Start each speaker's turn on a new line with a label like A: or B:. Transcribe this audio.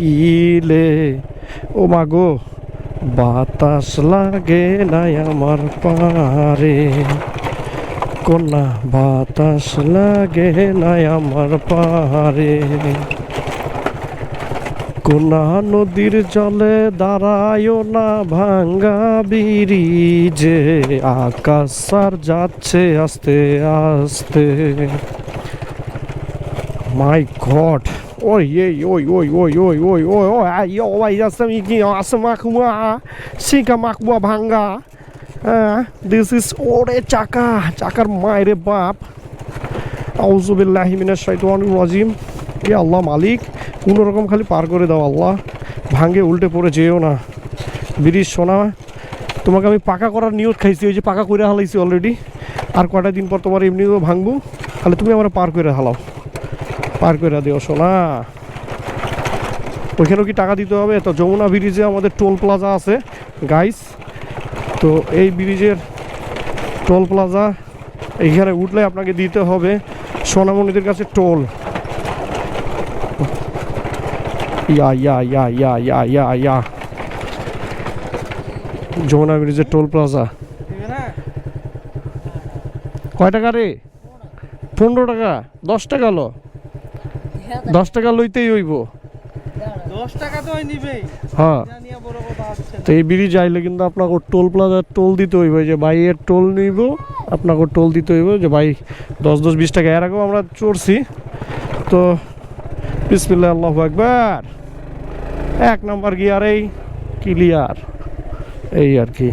A: দেখিলে ও মাগো বাতাস লাগে নাই আমার পারে কন্যা, বাতাস লাগে নাই আমার পারে কোনা নদীর জলে দাঁড়ায়ও না ভাঙ্গা ব্রিজে। আকাশ সার যাচ্ছে আস্তে আস্তে। মাই গড ওই এই ওই ওই ওই ওই ওই ওই ওই আই ওই আসম ইকি আসম আকুয়া সিকা মাকুয়া ভাঙ্গা হ্যাঁ দিস ইজ ওরে চাকা চাকার মায়েরে বাপ আউজুবিল্লাহি মিনাশ শাইতানির রাজিম এ আল্লাহ মালিক কোনো রকম খালি পার করে দাও, আল্লাহ। ভাঙ্গে উল্টে পড়ে যেও না। ব্রিজ সোনা, তোমাকে আমি পাকা করার নিয়ত খাইছি, ওই যে পাকা করে হালাইছি অলরেডি আর কয়টা দিন পর তোমার এমনিও ভাঙবো, তাহলে তুমি আমার পার করে হালাও। পার করে দিও, সোনা। ওইখানেও কি টাকা দিতে হবে? তো যমুনা ব্রিজে আমাদের টোল প্লাজা আছে গাইস তো এই ব্রিজের টোল প্লাজা, এইখানে উঠলে আপনাকে দিতে হবে সোনামণিদের কাছে টোল। ইয়া ইয়া ইয়া ইয়া ইয়া ইয়া ইয়া। যমুনা ব্রিজের টোল প্লাজা। কয় টাকা রে? পনেরো টাকা, দশ টাকা লো। দশ টাকা লইতেই হইব।
B: দশ টাকা তো ওই নিবেই।
A: হ্যাঁ। তো এই ব্রিজ আইলে কিন্তু আপনাকে টোল প্লাজার টোল দিতে হইব যে ভাই এর টোল নিব আপনাকে টোল দিতে হইব যে ভাই দশ দশ বিশ টাকা। এর আগেও আমরা চড়ছি। তো আল্লাহ একবার এক নম্বর গিয়ারেই ক্লিয়ার। এই আর কি।